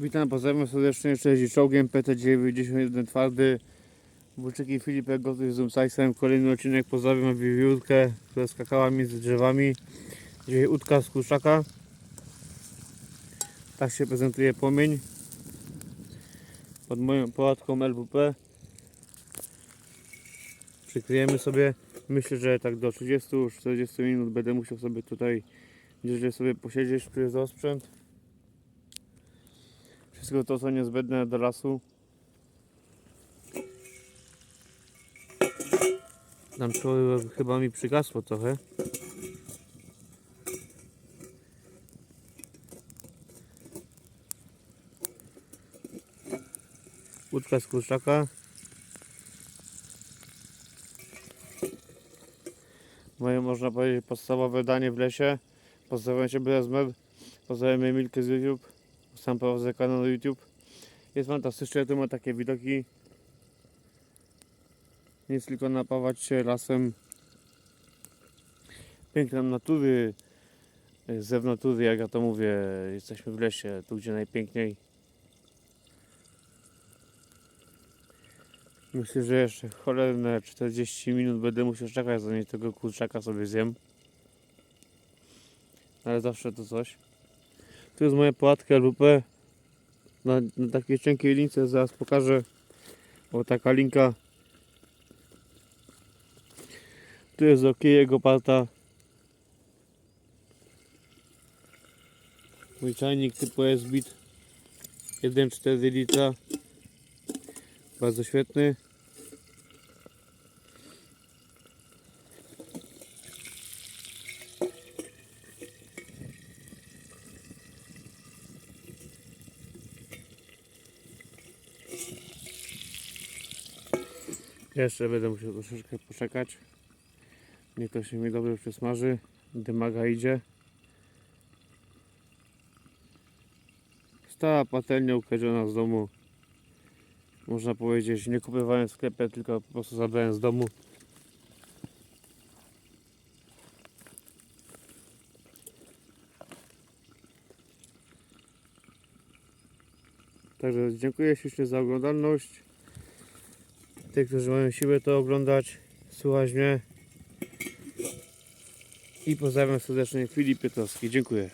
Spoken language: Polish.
Witam, pozdrawiam serdecznie, cześć czołgiem PT91 twardy. Włóczyki Filipek gotuj z Zoomsajsem Kolejny odcinek, pozdrawiam wiewiórkę, która skakała między drzewami. Dzisiaj łódka z kurczaka. Tak się prezentuje płomień. Pod moją pałatką LWP Przykryjemy sobie. Myślę, że tak do 30-40 minut będę musiał sobie tutaj gdzieś sobie posiedzieć, tu jest osprzęt wszystko to, co niezbędne do lasu. Tam to chyba mi przygasło trochę. Łódka z kurczaka. Moje, można powiedzieć, podstawowe danie w lesie. Pozdrawiam Cię, Brezmer. Pozdrawiam Emilkę z YouTube. Sam prowadzę kanał na YouTube. Jest fantastycznie, tu ma takie widoki. Nic tylko napawać się lasem. Pięknem natury. Z natury, jak ja to mówię, jesteśmy w lesie, tu gdzie najpiękniej. Myślę, że jeszcze cholerne 40 minut będę musiał czekać, zanim tego kurczaka sobie zjem. Ale zawsze to coś. Tu jest moja płatka LWP na, na takiej cienkiej lince, zaraz pokażę. O taka linka. Tu jest ok jego parta. Mój czajnik typu S-Bit 1,4 litra. Bardzo świetny. Jeszcze będę musiał troszeczkę poczekać. Niech to się mi dobrze przesmaży. Dymaga idzie. Stała patelnia ukradziona z domu. Można powiedzieć, nie kupowałem w sklepie, tylko po prostu zabrałem z domu. Także dziękuję ślicznie za oglądalność. Tych, którzy mają siłę to oglądać, słuchać mnie. I pozdrawiam serdecznie Filip Piotrowski. Dziękuję.